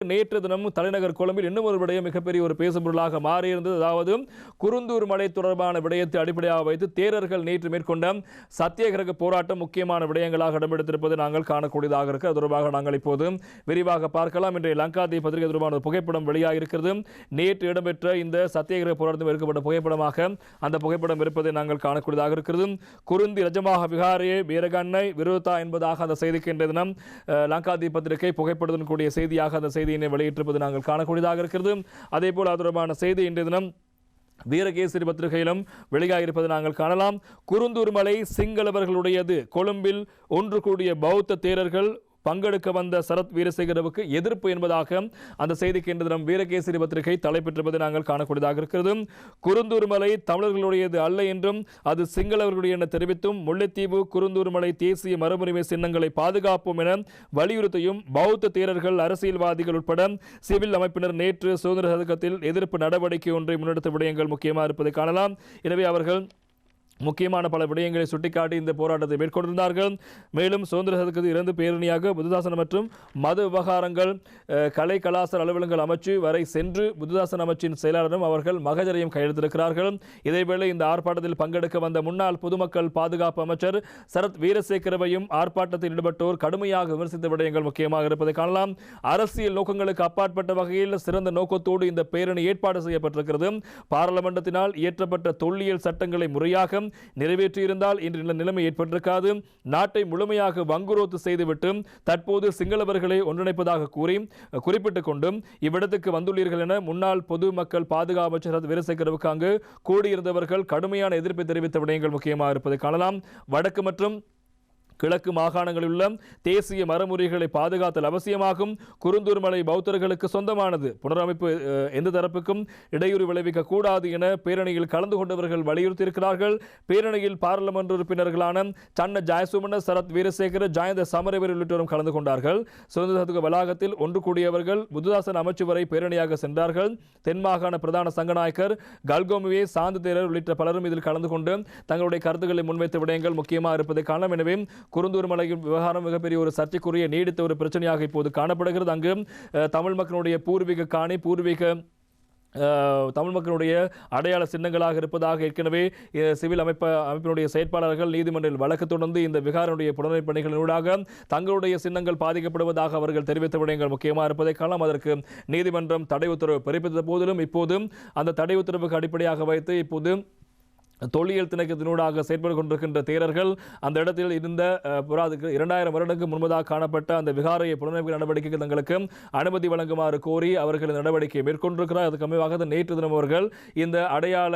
நேற்று தினம் தலைநகர் கொழும்பில் இன்னும் ஒரு விடயம் மிகப்பெரிய ஒரு பேசுபொருளாக மாறியிருந்தது. அதாவது குருந்தூர் மலை தொடர்பான விடயத்தை அடிப்படையாக வைத்து தேரர்கள் நேற்று மேற்கொண்ட சத்தியகிரக போராட்டம் முக்கியமான விடயங்களாக இடம்பெடுத்திருப்பது நாங்கள் காணக்கூடியதாக இருக்கு. அது தொடர்பாக நாங்கள் இப்போது விரிவாக பார்க்கலாம். இன்றைய லங்காதி பத்திரிகை தொடர்பான ஒரு புகைப்படம் வெளியாக இருக்கிறது நேற்று இடம்பெற்ற இந்த சத்தியகிரக போராட்டம் எடுக்கப்பட்ட புகைப்படமாக அந்த புகைப்படம் இருப்பதை நாங்கள் காணக்கூடியதாக இருக்கிறது. குருந்தி ரஜமாக விகாரியே வீரகண்ணை விரோதா என்பதாக அந்த செய்திக்கு இன்றைய தினம் லங்கா லங்காதி பத்திரிகை புகைப்படத்துடன் கூடிய செய்தியாக அந்த செய்தி செய்தியினை வெளியிட்டிருப்பது நாங்கள் காணக்கூடியதாக இருக்கிறது. அதே போல் அது தொடர்பான செய்தி இன்றைய தினம் வீரகேசரி பத்திரிகையிலும் வெளியாகியிருப்பதை நாங்கள் காணலாம். குருந்தூர் மலை சிங்களவர்களுடையது. கொழும்பில் ஒன்று கூடிய பௌத்த தேரர்கள் பங்கெடுக்க வந்த சரத் வீரசேகரவுக்கு எதிர்ப்பு என்பதாக அந்த செய்திக்கு இன்று தினம் வீரகேசரி பத்திரிகை தலைப்பெற்றிருப்பதை நாங்கள் காணக்கூடியதாக இருக்கிறது. குருந்தூர் மலை தமிழர்களுடையது அல்ல என்றும் அது சிங்களவர்களுடைய என தெரிவித்தும் முல்லைத்தீவு குருந்தூர் மலை தேசிய மரபுரிமை சின்னங்களை பாதுகாப்போம் என வலியுறுத்தியும் பௌத்த தேரர்கள் அரசியல்வாதிகள் உட்பட சிவில் அமைப்பினர் நேற்று சுதந்திர சதக்கத்தில் எதிர்ப்பு நடவடிக்கை ஒன்றை முன்னெடுத்த விடயங்கள் முக்கியமாக இருப்பதை காணலாம். எனவே அவர்கள் முக்கியமான பல விடயங்களை சுட்டிக்காட்டி இந்த போராட்டத்தை மேற்கொண்டிருந்தார்கள். மேலும் சுதந்திர சதுக்கத்தில் இரண்டு பேரணியாக புதுதாசன் மற்றும் மத விவகாரங்கள் கலை கலாசார அலுவலகங்கள் அமைச்சு வரை சென்று புதுதாசன் அமைச்சின் செயலாளரும் அவர்கள் மகஜரையும் கையெழுத்திருக்கிறார்கள். இதேவேளை இந்த ஆர்ப்பாட்டத்தில் பங்கெடுக்க வந்த முன்னாள் பொதுமக்கள் பாதுகாப்பு அமைச்சர் சரத் வீரசேகரவையும் ஆர்ப்பாட்டத்தில் ஈடுபட்டோர் கடுமையாக விமர்சித்த விடயங்கள் முக்கியமாக இருப்பதை காணலாம். அரசியல் நோக்கங்களுக்கு அப்பாற்பட்ட வகையில் சிறந்த நோக்கத்தோடு இந்த பேரணி ஏற்பாடு செய்யப்பட்டிருக்கிறது. பாராளுமன்றத்தினால் இயற்றப்பட்ட தொல்லியல் சட்டங்களை முறையாக நிறைவேற்றியிருந்தால் இன்று நிலைமை ஏற்பட்டிருக்காது. நாட்டை முழுமையாக வங்குரோத்து செய்துவிட்டு தற்போது சிங்களவர்களை ஒன்றிணைப்பதாக கூறி குறிப்பிட்டுக் கொண்டும் இவ்விடத்துக்கு வந்துள்ளீர்கள் என முன்னாள் பொது மக்கள் பாதுகாப்பு அமைச்சர் வீரசேகரவுக்கு அங்கு கூடியிருந்தவர்கள் கடுமையான எதிர்ப்பை தெரிவித்த விடயங்கள் முக்கியமாக இருப்பதை காணலாம். வடக்கு மற்றும் கிழக்கு மாகாணங்களில் உள்ள தேசிய மரமுறைகளை பாதுகாத்தல் அவசியமாகும். குருந்தூர் மலை பௌத்தர்களுக்கு சொந்தமானது. புனரமைப்பு எந்த தரப்புக்கும் இடையூறு விளைவிக்க கூடாது என பேரணியில் கலந்து கொண்டவர்கள் வலியுறுத்தியிருக்கிறார்கள். பேரணியில் பாராளுமன்ற உறுப்பினர்களான சன்ன ஜாயசுமன சரத் வீரசேகர ஜாயந்த சமரவீர் உள்ளிட்டோரும் கலந்து கொண்டார்கள். சுதந்திர வளாகத்தில் ஒன்று கூடியவர்கள் புதுதாசன் அமைச்சு வரை பேரணியாக சென்றார்கள். தென் மாகாண பிரதான சங்கநாயக்கர் கல்கோமுவே சாந்து தேரர் உள்ளிட்ட பலரும் இதில் கலந்து கொண்டு தங்களுடைய கருத்துக்களை முன்வைத்த விடயங்கள் முக்கியமாக இருப்பதை காணலாம். எனவே குருந்தூர் மலையின் விவகாரம் மிகப்பெரிய ஒரு சர்ச்சைக்குரிய நீடித்த ஒரு பிரச்சனையாக இப்போது காணப்படுகிறது. அங்கு தமிழ் மக்களுடைய பூர்வீக காணி பூர்வீக தமிழ் மக்களுடைய அடையாள சின்னங்களாக இருப்பதாக ஏற்கனவே சிவில் அமைப்ப அமைப்பினுடைய செயற்பாளர்கள் நீதிமன்றில் வழக்கு தொடர்ந்து இந்த விகாரனுடைய புலனாய்வு பணிகளினூடாக தங்களுடைய சின்னங்கள் பாதிக்கப்படுவதாக அவர்கள் தெரிவித்த விடயங்கள் முக்கியமாக இருப்பதை காணலாம். அதற்கு நீதிமன்றம் தடை உத்தரவு பிறப்பித்த போதிலும் இப்போது அந்த தடை உத்தரவுக்கு அடிப்படையாக வைத்து இப்போது தொல்லியல் திணைக்கத்தினூடாக செயற்பட்டு கொண்டிருக்கின்ற தேரர்கள் அந்த இடத்தில் இருந்த புறாதுக்கு இரண்டாயிரம் வருடங்களுக்கு முன்பதாக காணப்பட்ட அந்த விகாரையை புலனமைப்பு நடவடிக்கைக்கு தங்களுக்கு அனுமதி வழங்குமாறு கோரி அவர்கள் இந்த நடவடிக்கையை மேற்கொண்டிருக்கிறார். அதுக்கு அமைவாக நேற்று தினம் அவர்கள் இந்த அடையாள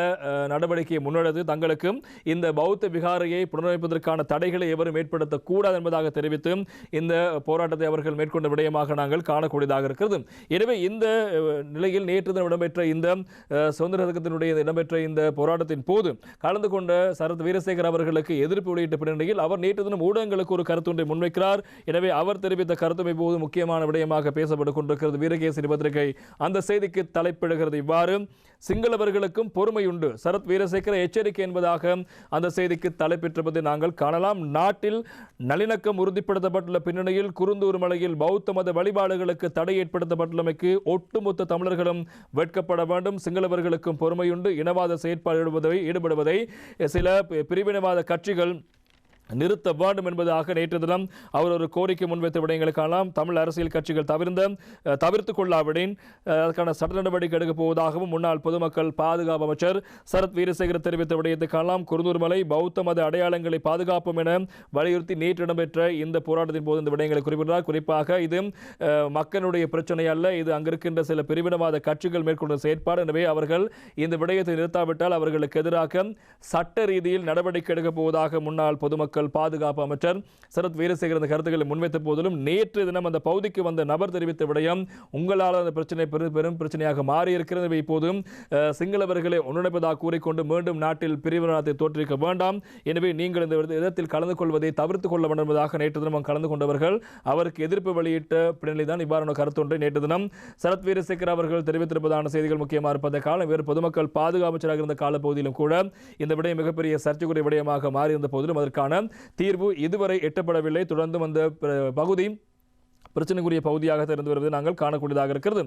நடவடிக்கையை முன்னெடுத்து தங்களுக்கு இந்த பௌத்த விகாரையை புனரமைப்பதற்கான தடைகளை எவரும் ஏற்படுத்தக்கூடாது என்பதாக தெரிவித்து இந்த போராட்டத்தை அவர்கள் மேற்கொண்ட விடயமாக நாங்கள் காணக்கூடியதாக இருக்கிறது. எனவே இந்த நிலையில் நேற்று தினம் இடம்பெற்ற இந்த சுதந்திர சதகத்தினுடைய இடம்பெற்ற இந்த போராட்டத்தின் போது கலந்து கொண்ட சரத் வீரசேகர் அவர்களுக்கு எதிர்ப்பு வெளியிட்ட பின்னணியில் அவர் நேற்று தினம் ஊடகங்களுக்கு ஒரு கருத்தொன்றை முன்வைக்கிறார். எனவே அவர் தெரிவித்த கருத்தும் இப்போது முக்கியமான விடயமாக பேசப்பட்டுக் கொண்டிருக்கிறது. வீரகேசரி பத்திரிகை அந்த செய்திக்கு தலைப்பிடுகிறது இவ்வாறு. சிங்களவர்களுக்கும் பொறுமை உண்டு. சரத் வீரசேகர எச்சரிக்கை என்பதாக அந்த செய்திக்கு தலைப்பெற்றிருப்பதை நாங்கள் காணலாம். நாட்டில் நல்லிணக்கம் உறுதிப்படுத்தப்பட்டுள்ள பின்னணியில் குருந்தூர் மலையில் பௌத்த மத வழிபாடுகளுக்கு தடை ஏற்படுத்தப்பட்டுள்ளமைக்கு ஒட்டுமொத்த தமிழர்களும் வெட்கப்பட வேண்டும். சிங்களவர்களுக்கும் பொறுமையுண்டு இனவாத செயற்பாடு ஈடுபடுவதை என்பதை சில பி- பிரிவினவாத கட்சிகள் நிறுத்த வேண்டும் என்பதாக நேற்று தினம் அவர் ஒரு கோரிக்கை முன்வைத்த விடயங்களை காணலாம். தமிழ் அரசியல் கட்சிகள் தவிர்ந்த தவிர்த்து கொள்ளாவிடின் அதற்கான சட்ட நடவடிக்கை எடுக்கப் போவதாகவும் முன்னாள் பொதுமக்கள் பாதுகாப்பு அமைச்சர் சரத் வீரசேகர தெரிவித்த விடயத்தை காணலாம். குருந்தூர்மலை பௌத்த மத அடையாளங்களை பாதுகாப்போம் என வலியுறுத்தி நேற்று இடம்பெற்ற இந்த போராட்டத்தின் போது இந்த விடயங்களை குறிப்பிட்டார் குறிப்பாக இது மக்களுடைய பிரச்சனை அல்ல இது அங்கிருக்கின்ற சில பிரிவினவாத கட்சிகள் மேற்கொண்ட செயற்பாடு. எனவே அவர்கள் இந்த விடயத்தை நிறுத்தாவிட்டால் அவர்களுக்கு எதிராக சட்ட ரீதியில் நடவடிக்கை எடுக்கப் போவதாக முன்னாள் பொதுமக்கள் பாதுகாப்பு அமைச்சர் சரத் வீரசேகர் இந்த கருத்துக்களை முன்வைத்த போதிலும் நேற்று தினம் அந்த பகுதிக்கு வந்த நபர் தெரிவித்த விடயம் உங்களால் அந்த பிரச்சனை பெரும் பெரும் பிரச்சனையாக மாறியிருக்கிறது. இப்போது சிங்களவர்களை ஒன்றிணைப்பதாக கூறிக்கொண்டு மீண்டும் நாட்டில் பிரிவினத்தை தோற்றுவிக்க வேண்டாம். எனவே நீங்கள் இந்த விதத்தில் கலந்து கொள்வதை தவிர்த்து கொள்ள வேண்டும் என்பதாக நேற்று தினம் கலந்து கொண்டவர்கள் அவருக்கு எதிர்ப்பு வெளியிட்ட பின்னணி தான் இவ்வாறான கருத்தொன்றை நேற்று தினம் சரத் வீரசேகர் அவர்கள் தெரிவித்திருப்பதான செய்திகள் முக்கியமாக இருப்பதை காலம் வேறு பொதுமக்கள் பாதுகாப்பு அமைச்சராக இருந்த காலப்பகுதியிலும் கூட இந்த விடயம் மிகப்பெரிய சர்ச்சைக்குரிய விடயமாக மாறியிருந்த போதிலும் அதற்கான தீர்வு இதுவரை எட்டப்படவில்லை. தொடர்ந்து வந்த பகுதி பிரச்சனைக்குரிய பகுதியாக இருந்து வருவதை நாங்கள் காணக்கூடியதாக இருக்கிறது.